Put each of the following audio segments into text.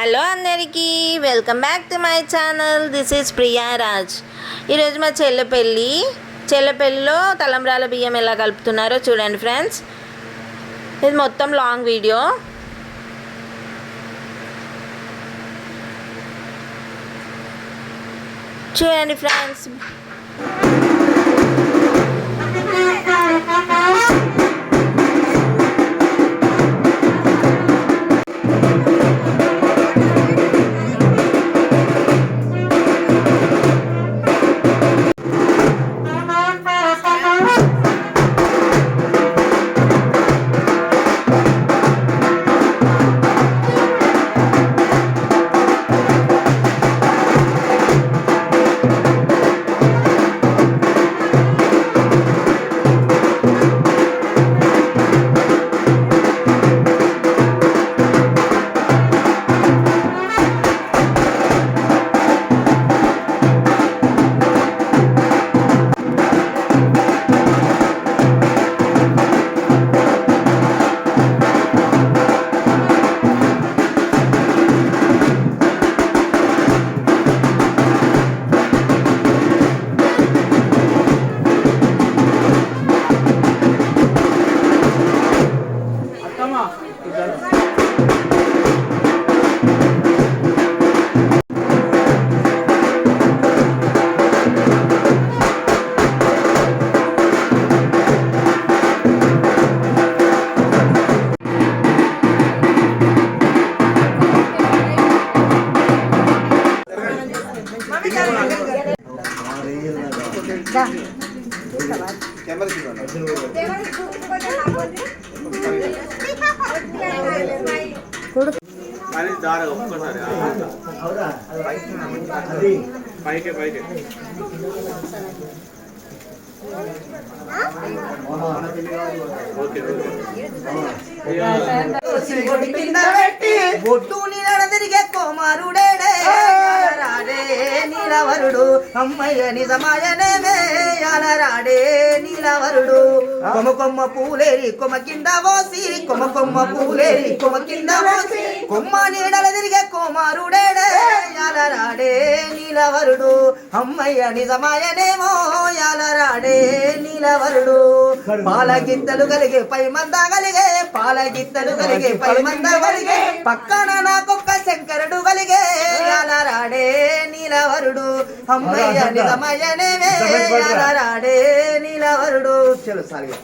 Hello అందరికీ welcome back to my channel. This is Priya Raj. ఈరోజు మా చెల్లె పెళ్ళి. చెల్లె పెళ్ళిలో తలంబ్రాల బియ్యం ఎలా కలుపుతున్నారో చూడండి ఫ్రెండ్స్. ఇది మొత్తం లాంగ్ వీడియో. చూడండి ఫ్రెండ్స్. దార ఒక్కసారి పైకి పైకి ఓకే ఒడి కింద పెట్టి బొట్టు కోమారుడేడే రాడే నీలవరుడు. అమ్మయ్య నిజమాయనేమే రాడే నీలవరుడు. కొమ కొమ్మ పూలేరి కొమ కింద పోసి కొమ కొమ్మ పూలేరి కొమ కింద కొమ్మ నీడల తిరిగే కోమారుడేడే రాడే నీలవరుడు. అమ్మయ్య నిజమాయనేమో రాడే నీలవరుడు. పాల గిత్తలు కలిగే పై మంద కలిగే పాల గిత్తలు కలిగే పై మంద కలిగే పక్కన నాకొక్క శంకరుడు కలిగే రాడే నీలవరుడు. అమ్మయ్య నిజమయ్యనేవే రాడే నీలవరుడు. చలో సారిగా.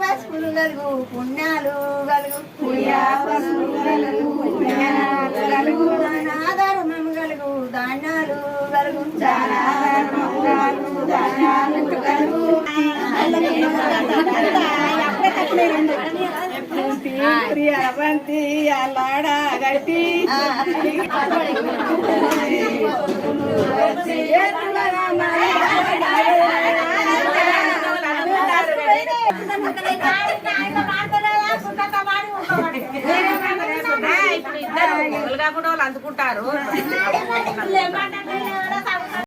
పసుపులు కలుగు పుణ్యాలు కలుగు. పసుపులు గలుగు పుణ్యాలు కలుగు. దానాధర్మం కలుగు ధాన్యాలు కలుగు. దానాధర్మం కలుగు ధాన్యాలు అలాడా గట్టి కూడా వాళ్ళు అందుకుంటారు